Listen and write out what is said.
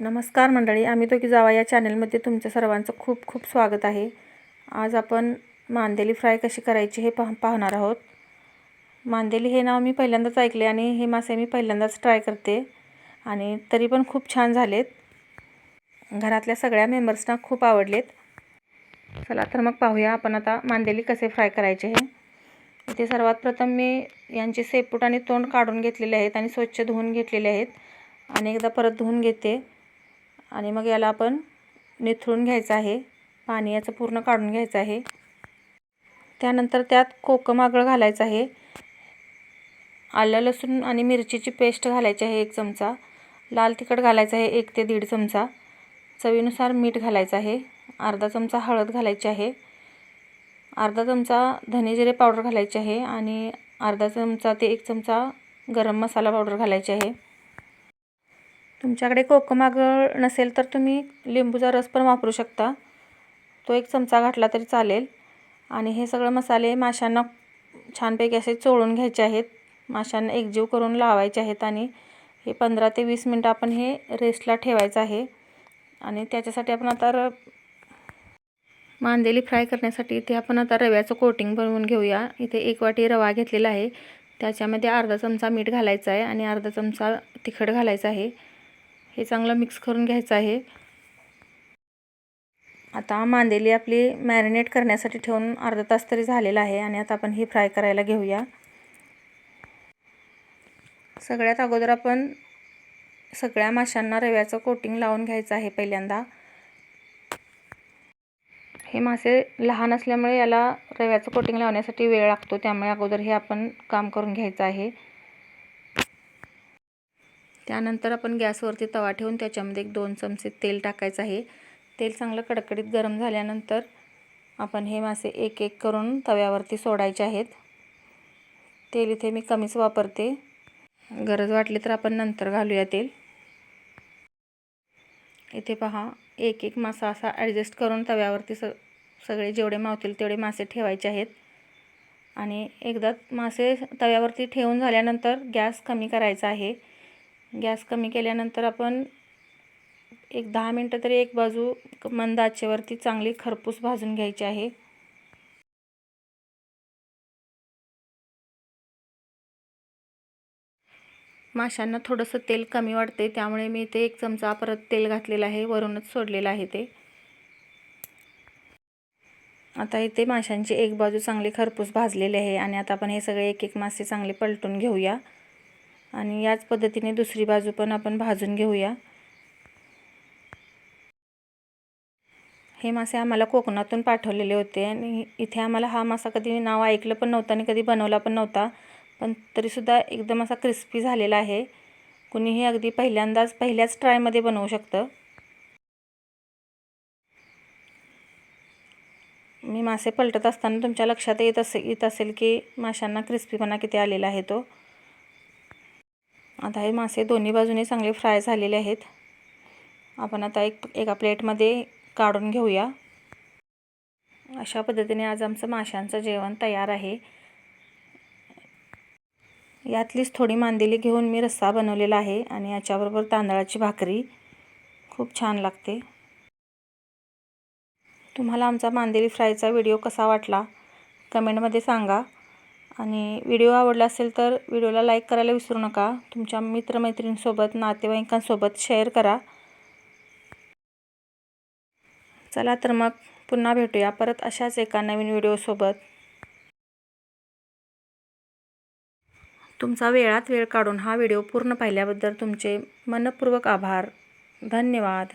नमस्कार मंडळी आम्ही दोघी जावा या चॅनलमध्ये तुमच्या सर्वांचं खूप खूप स्वागत आहे. आज आपण मांदेली फ्राय कशी करायची हे पाह पाहणार आहोत. मांदेली हे नाव मी पहिल्यांदाच ऐकले आणि हे मासे मी पहिल्यांदाच ट्राय करते आणि तरी पण खूप छान झालेत. घरातल्या सगळ्या मेंबर्सना खूप आवडलेत. चला तर मग पाहूया आपण आता मांदेली कसे फ्राय करायचे हे. इथे सर्वात प्रथम मी यांचे सेपूट आणि तोंड काढून घेतलेले आहेत आणि स्वच्छ धुवून घेतलेले आहेत. आणि एकदा परत धुवून घेते. आणि मग याला आपण निथळून घ्यायचं आहे. पाणी याचं पूर्ण काढून घ्यायचं आहे. त्यानंतर त्यात कोकम आगळ घालायचं आहे. आलं लसूण आणि मिरचीची पेस्ट घालायची आहे एक चमचा. लाल तिखट घालायचं आहे एक ते दीड चमचा. चवीनुसार मीठ घालायचं आहे. अर्धा चमचा हळद घालायची आहे. अर्धा चमचा धनेजिरे पावडर घालायची आहे आणि अर्धा चमचा ते एक चमचा गरम मसाला पावडर घालायची आहे. तुमच्याकडे कोकम आगळ नसेल तर तुम्ही लिंबूचा रस पण वापरू शकता. तो एक चमचा घातला तरी चालेल. आणि हे सगळं मसाले माशांना छानपैकी असे चोळून घ्यायचे आहेत. माशांना एकजीव करून लावायचे आहेत आणि हे पंधरा ते वीस मिनटं आपण हे रेस्टला ठेवायचं आहे. आणि त्याच्यासाठी आपण आता र मांदेली फ्राय करण्यासाठी इथे आपण आता रव्याचं कोटिंग बनवून घेऊया. इथे एक वाटी रवा घेतलेला आहे. त्याच्यामध्ये अर्धा चमचा मीठ घालायचा आहे आणि अर्धा चमचा तिखट घालायचं आहे. हे चांगलं मिक्स करून घ्यायचं आहे. आता मांदेली आपली मॅरिनेट करण्यासाठी ठेवून अर्धा तास तरी झालेला आहे आणि आता आपण ही फ्राय करायला घेऊया. सगळ्यात अगोदर आपण सगळ्या माशांना रव्याचं कोटिंग लावून घ्यायचं आहे पहिल्यांदा. हे मासे लहान असल्यामुळे याला रव्याचं कोटिंग लावण्यासाठी वेळ लागतो त्यामुळे अगोदर हे आपण काम करून घ्यायचं आहे. त्यानंतर आपण गॅसवरती तवा ठेवून त्याच्यामध्ये एक दोन चमचे तेल टाकायचं आहे. तेल चांगलं कडकडीत गरम झाल्यानंतर आपण हे मासे एक एक करून तव्यावरती सोडायचे आहेत. तेल इथे मी कमीच वापरते. गरज वाटली तर आपण नंतर घालूया तेल. इथे पहा एक एक मासा असा ॲडजस्ट करून तव्यावरती स सगळे जेवढे मावतील तेवढे मासे ठेवायचे आहेत. आणि एकदा मासे तव्यावरती ठेवून झाल्यानंतर गॅस कमी करायचा आहे. गॅस कमी केल्यानंतर आपण एक दहा मिनटं तरी एक बाजू मंद आचेवरती चांगली खरपूस भाजून घ्यायची आहे. माशांना थोडंसं तेल कमी वाटते त्यामुळे मी ते एक चमचा परत तेल घातलेलं आहे वरूनच सोडलेलं आहे ते. आता इथे माशांची एक बाजू चांगली खरपूस भाजलेली आहे आणि आता आपण हे सगळे एक एक मासे चांगले पलटून घेऊया. आणि याच पद्धतीने दुसरी बाजू पण आपण भाजून घेऊया. हे मासे आम्हाला कोकणातून पाठवलेले होते आणि इथे आम्हाला हा मासा कधी नाव ऐकलं पण नव्हतं आणि कधी बनवला पण नव्हता. पण तरीसुद्धा एकदम असा क्रिस्पी झालेला आहे. कुणीही अगदी पहिल्यांदाच पहिल्याच ट्रायमध्ये बनवू शकतं. मी मासे पलटत असताना तुमच्या लक्षात येत असे येत असेल की माशांना क्रिस्पीपणा किती आलेला आहे तो. आता हे मासे दोन्ही बाजूने चांगले फ्राय झालेले आहेत. आपण आता एक एका प्लेटमध्ये काढून घेऊया. अशा पद्धतीने आज आमचं माशांचं जेवण तयार आहे. यातलीच थोडी मांदेली घेऊन मी रस्सा बनवलेला आहे आणि याच्याबरोबर तांदळाची भाकरी. खूप छान लागते. तुम्हाला आमचा मांदेली फ्रायचा व्हिडिओ कसा वाटला? कमेंटमध्ये सांगा. आणि व्हिडिओ आवडला असेल तर व्हिडिओला लाईक करायला विसरू नका. तुमच्या मित्रमैत्रिणींसोबत नातेवाईकांसोबत शेअर करा. चला तर मग पुन्हा भेटूया परत अशाच एका नवीन व्हिडिओसोबत. तुमचा वेळात वेळ काढून हा व्हिडिओ पूर्ण पाहिल्याबद्दल तुमचे मनपूर्वक आभार. धन्यवाद.